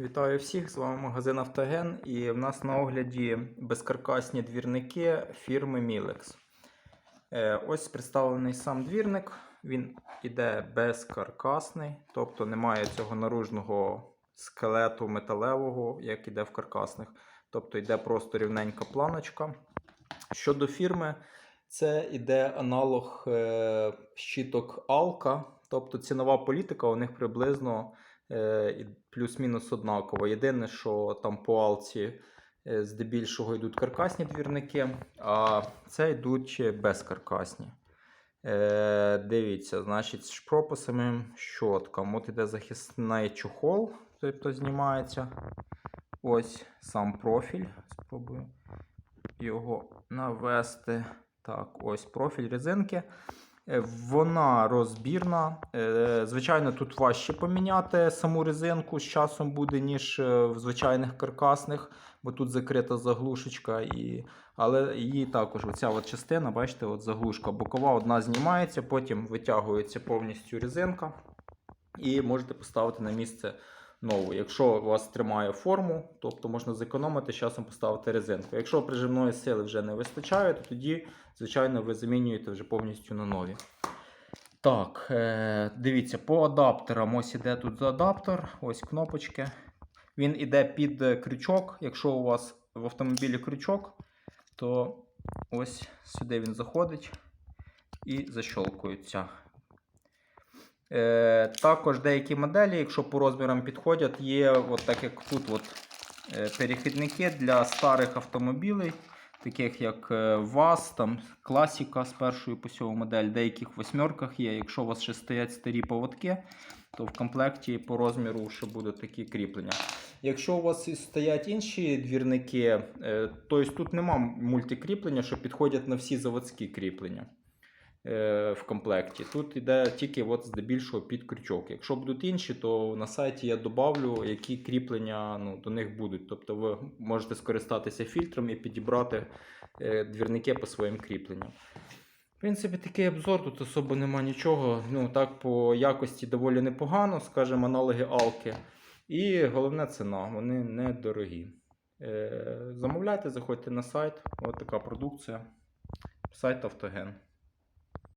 Вітаю всіх! З вами магазин Автоген і в нас на огляді безкаркасні двірники фірми Milex. Е, Ось представлений сам двірник. Він іде безкаркасний, тобто немає цього наружного скелету металевого, як іде в каркасних. Тобто йде просто рівненька планочка. Щодо фірми, це іде аналог е, щиток Alka, тобто цінова політика у них приблизно плюс-мінус однаково. Єдине, що там по Алці е, здебільшого йдуть каркасні двірники, а це йдуть безкаркасні. Е, дивіться, значить, з шпрописами щоткам. От іде захисний чохол, тобто знімається. Ось сам профіль. Спробую його навести. Так, ось профіль резинки. Е, Вона розбірна. Е, Звичайно, тут важче поміняти саму резинку з часом буде, ніж е, в звичайних каркасних, бо тут закрита заглушечка. І... Але її також оця от частина, бачите, от заглушка бокова, одна знімається, потім витягується повністю резинка. І можете поставити на місце нову. Якщо у вас тримає форму, тобто можна зекономити, з часом поставити резинку. Якщо прижимної сили вже не вистачає, то тоді, звичайно, ви замінюєте вже повністю на нові. Так, е, дивіться, по адаптерам. Ось іде тут адаптер, ось кнопочки. Він іде під крючок. Якщо у вас в автомобілі крючок, то ось сюди він заходить і защолкується. Е, також деякі моделі, якщо по розмірам підходять, є от так як тут от, е, перехідники для старих автомобілів, таких як е, ВАЗ, там класіка з першої по сьому модель, деяких восьмерках є. Якщо у вас ще стоять старі поводки, то в комплекті по розміру ще будуть такі кріплення. Якщо у вас стоять інші двірники, то тут нема мультикріплення, що підходять на всі заводські кріплення в комплекті. Тут йде тільки от здебільшого під крючок. Якщо будуть інші, то на сайті я добавлю, які кріплення ну, до них будуть. Тобто ви можете скористатися фільтром і підібрати е, двірники по своїм кріпленням. В принципі, такий обзор, тут особо нема нічого. Ну, так, по якості доволі непогано, скажімо, аналоги Алки. І головне ціна, вони недорогі. Е, замовляйте, заходьте на сайт. Ось така продукція. Сайт Автоген.